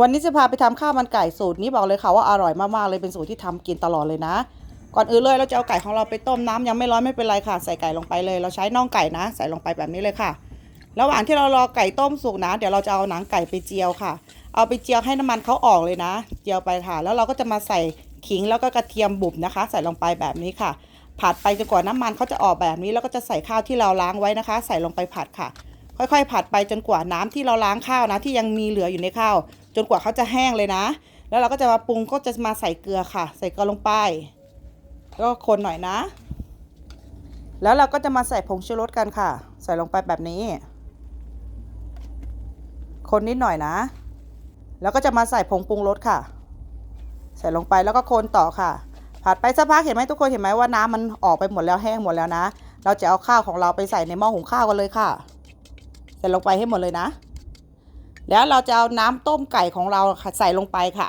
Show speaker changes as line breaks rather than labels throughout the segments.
วันนี้จะพาไปทำข้าวมันไก่สูตรนี้บอกเลยค่ะว่าอร่อยมากๆเลยเป็นสูตรที่ทำกินตลอดเลยนะ ก่อนอื่นเลยเราจะเอาไก่ของเราไปต้มน้ำยังไม่ร้อนไม่เป็นไรค่ะ ใส่ไก่ลงไปเลย เราใช้น่องไก่นะ ใส่ลงไปแบบนี้เลยค่ะ ระหว่างที่เรารอไก่ต้มสุกนะ เดี๋ยวเราจะเอาหนังไก่ไปเจียวค่ะ เอาไปเจียวให้น้ำมันเขาออกเลยนะ เจียวไปค่ะ แล้วเราก็จะมาใส่ขิงแล้วก็กระเทียมบุบนะคะ ใส่ลงไปแบบนี้ค่ะ ผัดไปจนกว่าน้ำมันเขาจะออกแบบนี้แล้วก็จะใส่ข้าวที่เราล้างไว้นะคะ ใส่ลงไปผัดค่ะ ค่อยๆ ผัดไปจนกว่าน้ำที่เราล้างข้าวนะ ที่ยังมีเหลืออยู่ในข้าว จนกว่าเขาจะแห้งเลยนะ แล้วเราก็จะมาปรุงก็จะมาใส่เกลือค่ะ ใส่เกลือลงไปก็คนหน่อยนะ แล้วเราก็จะมาใส่ผงชูรสกันค่ะ ใส่ลงไปแบบนี้ คนนิดหน่อยนะ แล้วก็จะมาใส่ผงปรุงรสค่ะ ใส่ลงไปแล้วก็คนต่อค่ะ ผัดไปสักพักเห็นไหมทุกคนเห็นไหมว่าน้ำมันออกไปหมดแล้วแห้งหมดแล้วนะ เราจะเอาข้าวของเราไปใส่ในหม้อหุงข้าวกันเลยค่ะ ส่ลงไปให้หมดเลยนะ แล้วเราจะเอาน้ำต้มไก่ของเราใส่ลงไปค่ะ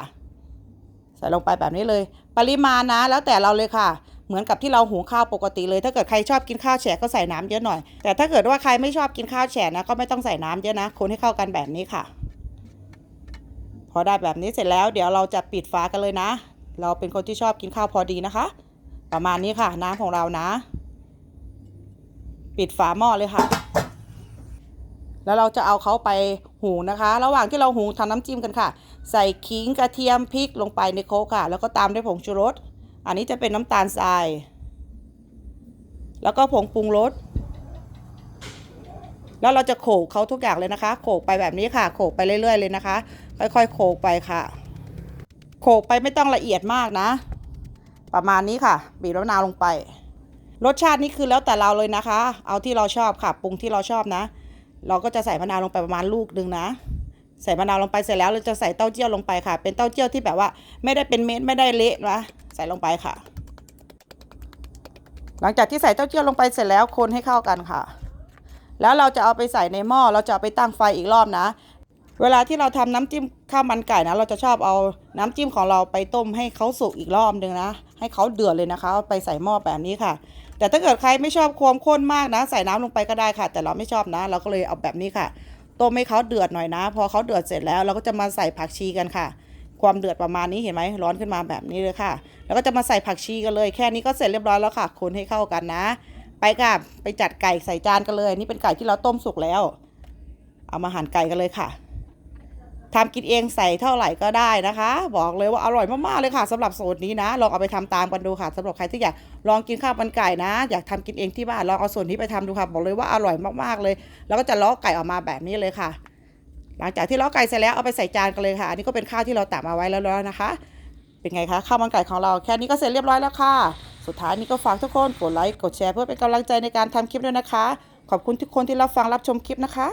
ใส่ลงไปแบบนี้เลย ปริมาณนะ แล้วแต่เราเลยค่ะ เหมือนกับที่เราหุงข้าวปกติเลย ถ้าเกิดใครชอบกินข้าวแฉะก็ใส่น้ำเยอะหน่อย แต่ถ้าเกิดว่าใครไม่ชอบกินข้าวแฉะนะ ก็ไม่ต้องใส่น้ำเยอะนะ คนให้เข้ากันแบบนี้ค่ะ พอได้แบบนี้เสร็จแล้วเดี๋ยวเราจะปิดฝากันเลยนะ เราเป็นคนที่ชอบกินข้าวพอดีนะคะ ประมาณนี้ค่ะ น้ำของเรานะ ปิดฝาหม้อเลยค่ะ แล้วเราจะเอาเขาไปหุงนะคะ ระหว่างที่เราหุงทำน้ำจิ้มกันค่ะ ใส่ขิงกระเทียมพริกลงไปในโคกค่ะ แล้วก็ตามด้วยผงชูรส อันนี้จะเป็นน้ำตาลทราย แล้วก็ผงปรุงรส แล้วเราจะโขกเขาทุกอย่างเลยนะคะ โขกไปแบบนี้ค่ะ โขกไปเรื่อยๆเลยนะคะ ค่อยๆ โขกไปค่ะ โขกไปไม่ต้องละเอียดมากนะ ประมาณนี้ค่ะ บีบมะนาวลงไป รสชาตินี่คือแล้วแต่เราเลยนะคะ เอาที่เราชอบค่ะ ปรุงที่เราชอบนะ เราก็จะใส่มะนาวลงไปประมาณลูกหนึ่งนะ ใส่มะนาวลงไปเสร็จแล้วเราจะใส่เต้าเจี้ยวลงไปค่ะ เป็นเต้าเจี้ยวที่แบบว่าไม่ได้เป็นเม็ดไม่ได้เละนะใส่ลงไปค่ะ หลังจากที่ใส่เต้าเจี้ยวลงไปเสร็จแล้วคนให้เข้ากันค่ะ แล้วเราจะเอาไปใส่ในหม้อเราจะเอาไปตั้งไฟอีกรอบนะ เวลาที่เราทำน้ำจิ้มข้าวมันไก่นะ เราจะชอบเอาน้ำจิ้มของเราไปต้มให้เขาสุกอีกรอบหนึ่งนะ ให้เขาเดือดเลยนะคะ ไปใส่หม้อแบบนี้ค่ะ แต่ถ้าเกิดใครไม่ชอบความข้นมากนะ ใส่น้ำลงไปก็ได้ค่ะ แต่เราไม่ชอบนะ เราก็เลยเอาแบบนี้ค่ะต้มให้เขาเดือดหน่อยนะ พอเขาเดือดเสร็จแล้วเราก็จะมาใส่ผักชีกันค่ะ ความเดือดประมาณนี้เห็นไหมร้อนขึ้นมาแบบนี้เลยค่ะ แล้วก็จะมาใส่ผักชีกันเลย แค่นี้ก็เสร็จเรียบร้อยแล้วค่ะคนให้เข้ากันนะ ไปค่ะไปจัดไก่ใส่จานกันเลย นี่เป็นไก่ที่เราต้มสุกแล้ว เอามาหั่นไก่กันเลยค่ะ ทำกินเองใส่เท่าไหร่ก็ได้นะคะ บอกเลยว่าอร่อยมากๆเลยค่ะสำหรับสูตรนี้นะ ลองเอาไปทำตามกันดูค่ะสำหรับใครที่อยากลองกินข้าวมันไก่นะ อยากทำกินเองที่บ้านลองเอาส่วนนี้ไปทำดูค่ะบอกเลยว่าอร่อยมากๆเลย แล้วก็จะล้อไก่ออกมาแบบนี้เลยค่ะ หลังจากที่ล้อไก่เสร็จแล้วเอาไปใส่จานกันเลยค่ะอันนี้ก็เป็นข้าวที่เราตักมาไว้แล้วนะคะ เป็นไงคะข้าวมันไก่ของเราแค่นี้ก็เสร็จเรียบร้อยแล้วค่ะ สุดท้ายนี้ก็ฝากทุกคนกดไลค์กดแชร์เพื่อเป็นกำลังใจในการทำคลิปด้วยนะคะ ขอบคุณทุกคนที่รับฟังรับชมคลิปนะคะ